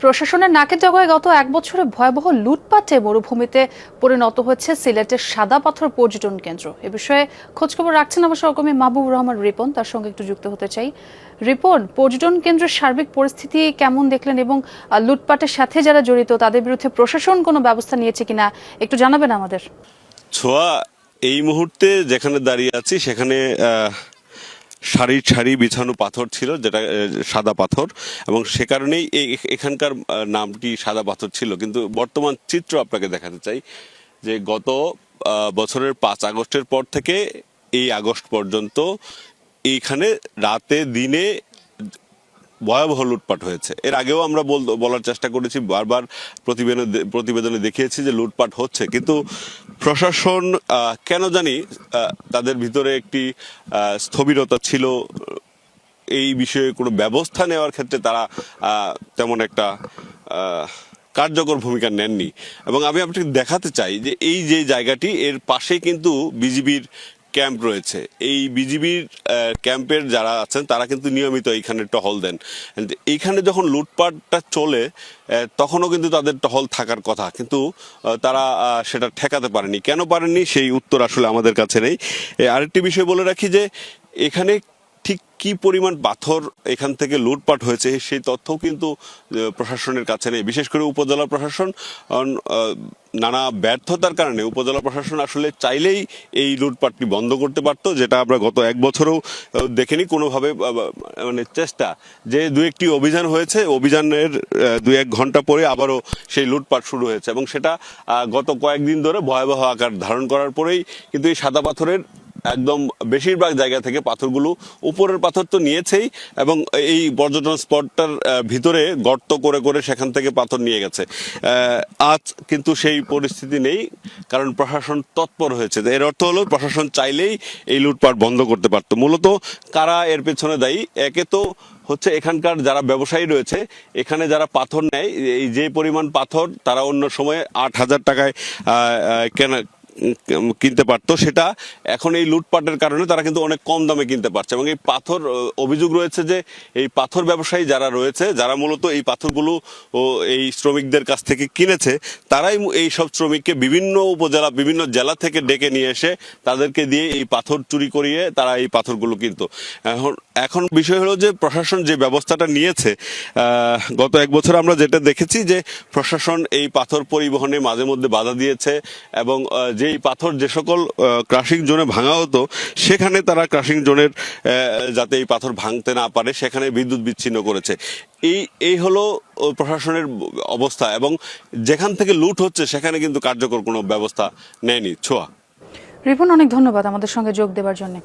প্রশাসনের নাকের জগায় গত এক বছরে ভয়াবহ লুটপাটে মরুভূমিতে পরিণত হচ্ছে সিলেটের সাদা পাথর পর্যটন কেন্দ্র। এ বিষয়ে খোঁজখবর রাখছেন আমার সহকর্মী মাহবুব রহমান রিপন তার সঙ্গে একটু যুক্ত হতে চাই। রিপন পর্যটন কেন্দ্রের সার্বিক পরিস্থিতি কেমন দেখলেন এবং লুটপাটের সাথে যারা জড়িত তাদের বিরুদ্ধে প্রশাসন কোনো ব্যবস্থা নিয়েছে কিনা একটু জানাবেন আমাদের। ছোঁয়া এই মুহূর্তে যেখানে দাঁড়িয়ে আছি সেখানে আহ, সারি সারি বিছানো পাথর ছিল, যেটা সাদা পাথর, এবং সে কারণেই এই- এখানকার নামটি সাদা পাথর ছিল। কিন্তু বর্তমান চিত্র আপনাকে দেখাতে চাই যে গত বছরের পাঁচ আগস্টের পর থেকে এই আগস্ট পর্যন্ত এইখানে রাতে, দিনে ভয়াবহ লুটপাট হয়েছে। এর আগেও আমরা বল- বলার চেষ্টা করেছি, বারবার প্রতিবেদনে প্রতিবেদনে দেখিয়েছি যে লুটপাট হচ্ছে। কিন্তু প্রশাসন কেন জানি তাদের ভিতরে একটি স্থবিরতা ছিল। এই বিষয়ে কোনো ব্যবস্থা নেওয়ার ক্ষেত্রে তারা তেমন একটা কার্যকর ভূমিকা নেননি। এবং আমি আপনাকে দেখাতে চাই যে এই যে জায়গাটি, এর পাশেই কিন্তু বিজিবির ক্যাম্প রয়েছে। এই বিজিবির ক্যাম্পের যারা আছেন, তারা কিন্তু নিয়মিত এইখানে টহল দেন। এইখানে যখন লুটপাটটা চলে তখনও কিন্তু তাদের টহল থাকার কথা। কিন্তু তারা সেটা ঠেকাতে পারেনি। কেন পারেনি সেই উত্তর আসলে আমাদের কাছে নেই। আরেকটি বিষয় বলে রাখি যে, এখানে ঠিক কি পরিমাণ পাথর এখান থেকে লুটপাট হয়েছে সেই তথ্যও কিন্তু প্রশাসনের কাছে নেই। বিশেষ করে উপজেলা প্রশাসন নানা ব্যর্থতার কারণে উপজেলা প্রশাসন আসলে চাইলেই এই লুটপাটটি বন্ধ করতে পারতো, যেটা আমরা গত এক বছরও দেখিনি কোনোভাবে মানে চেষ্টা। যে দু একটি অভিযান হয়েছে, অভিযানের দু এক ঘণ্টা পরে আবারও সেই লুটপাট শুরু হয়েছে এবং সেটা গত কয়েকদিন ধরে ভয়াবহ আকার ধারণ করার পরেই কিন্তু এই সাদা পাথরের একদম বেশিরভাগ জায়গা থেকে পাথরগুলো উপরের পাথর তো নিয়েছেই এবং এই পর্যটন স্পটটার ভিতরে গর্ত করে করে সেখান থেকে পাথর নিয়ে গেছে। আজ কিন্তু সেই পরিস্থিতি নেই, কারণ প্রশাসন তৎপর হয়েছে। এর অর্থ হলো প্রশাসন চাইলেই এই লুটপাট বন্ধ করতে পারতো। মূলত কারা এর পেছনে দায়ী? একে তো হচ্ছে এখানকার যারা ব্যবসায়ী রয়েছে, এখানে যারা পাথর নেয়, এই যে পরিমাণ পাথর তারা অন্য সময়ে আট হাজার টাকায় কেনা কিনতে পারতো। সেটা এখন এই লুটপাটের কারণে তারা কিন্তু অনেক কম দামে কিনতে পারছে এবং এই পাথর অভিযোগ রয়েছে যে এই পাথর ব্যবসায়ী যারা রয়েছে যারা মূলত এই পাথরগুলো ও এই শ্রমিকদের কাছ থেকে কিনেছে তারাই এই সব শ্রমিককে বিভিন্ন উপজেলা বিভিন্ন জেলা থেকে ডেকে নিয়ে এসে তাদেরকে দিয়ে এই পাথর চুরি করিয়ে তারা এই পাথরগুলো কিনতো। এখন এখন বিষয় হলো যে প্রশাসন যে ব্যবস্থাটা নিয়েছে গত এক বছর আমরা যেটা দেখেছি যে প্রশাসন এই পাথর পরিবহনে মাঝে মধ্যে বাধা দিয়েছে এবং আহ, যেই পাথর যে সকল ক্রাশিং জোনে ভাঙা হতো, সেখানে তারা ক্রাশিং জোনের যাতে এই পাথর ভাঙতে না পারে, সেখানে বিদ্যুৎ বিচ্ছিন্ন করেছে। এই এই হলো প্রশাসনের অবস্থা এবং যেখান থেকে লুট হচ্ছে, সেখানে কিন্তু কার্যকর কোনো ব্যবস্থা নেয়নি ছোঁয়া। রিপন, অনেক ধন্যবাদ আমাদের সঙ্গে যোগ দেওয়ার জন্য।